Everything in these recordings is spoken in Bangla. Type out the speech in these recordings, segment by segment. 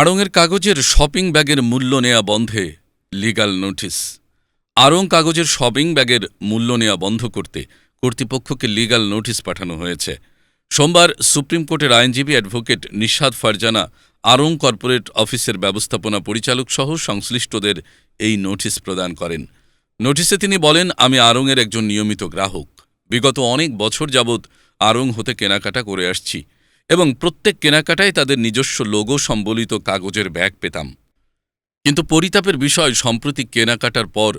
আড়ংয়ের কাগজের শপিং ব্যাগের মূল্য নেয়া বন্ধে লিগাল নোটিস আড়ং কাগজের শপিং ব্যাগের মূল্য নেয়া বন্ধ করতে কর্তৃপক্ষকে লিগাল নোটিশ পাঠানো হয়েছে। সোমবার সুপ্রিম কোর্টের আইনজীবী অ্যাডভোকেট নিশাদ ফারজানা আড়ং কর্পোরেট অফিসের ব্যবস্থাপনা পরিচালক সহ সংশ্লিষ্টদের এই নোটিশ প্রদান করেন। নোটিশে তিনি বলেন, আমি আড়ংয়ের একজন নিয়মিত গ্রাহক। বিগত অনেক বছর যাবৎ আড়ং হতে কেনাকাটা করে আসছি। এবং প্রত্যেক কেনাকাটায় তাদের নিজস্ব লোগো সম্বলিত কাগজের ব্যাগ পেতাম। কিন্তু পরিতাপের বিষয়, সম্প্রতি কেনাকাটার পর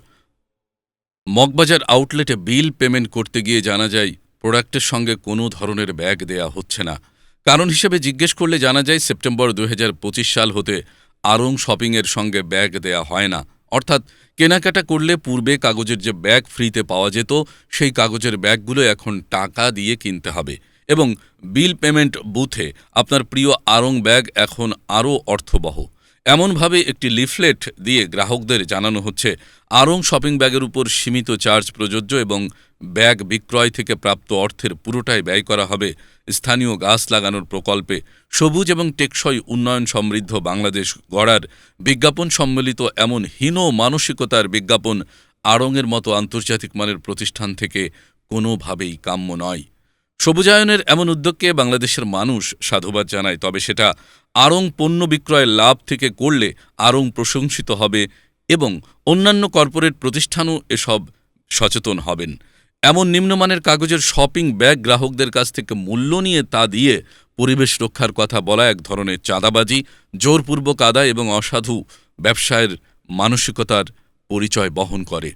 মগবাজার আউটলেটে বিল পেমেন্ট করতে গিয়ে জানা যায় প্রোডাক্টের সঙ্গে কোনো ধরনের ব্যাগ দেয়া হচ্ছে না। কারণ হিসেবে জিজ্ঞেস করলে জানা যায়, সেপ্টেম্বর দু হাজার পঁচিশ সাল হতে আরং শপিংয়ের সঙ্গে ব্যাগ দেয়া হয় না। অর্থাৎ কেনাকাটা করলে পূর্বে কাগজের যে ব্যাগ ফ্রিতে পাওয়া যেত, সেই কাগজের ব্যাগগুলো এখন টাকা দিয়ে কিনতে হবে। এবং বিল পেমেন্ট বুথে আপনার প্রিয় আড়ং ব্যাগ এখন আরও অর্থবহ। এমনভাবে একটি লিফলেট দিয়ে গ্রাহকদের জানানো হচ্ছে আড়ং শপিং ব্যাগের উপর সীমিত চার্জ প্রযোজ্য এবং ব্যাগ বিক্রয় থেকে প্রাপ্ত অর্থের পুরোটাই ব্যয় করা হবে। স্থানীয় গাছ লাগানোর প্রকল্পে সবুজ এবং টেকসই উন্নয়ন সমৃদ্ধ বাংলাদেশ গড়ার বিজ্ঞাপন সম্মিলিত এমন হীন মানসিকতার বিজ্ঞাপন আড়ংয়ের মতো আন্তর্জাতিক মানের প্রতিষ্ঠান থেকে কোনোভাবেই কাম্য নয়। সবুজায়নের এমন উদ্যোগকে বাংলাদেশের মানুষ সাধুবাদ জানায়, তবে সেটা আড়ং পণ্য বিক্রয়ের লাভ থেকে করলে আড়ং প্রশংসিত হবে এবং অন্যান্য কর্পোরেট প্রতিষ্ঠানও এসব সচেতন হবেন। এমন নিম্নমানের কাগজের শপিং ব্যাগ গ্রাহকদের কাছ থেকে মূল্য নিয়ে তা দিয়ে পরিবেশ রক্ষার কথা বলা এক ধরনের চাঁদাবাজি, জোরপূর্বক আদায় এবং অসাধু ব্যবসায়ের মানসিকতার পরিচয় বহন করে।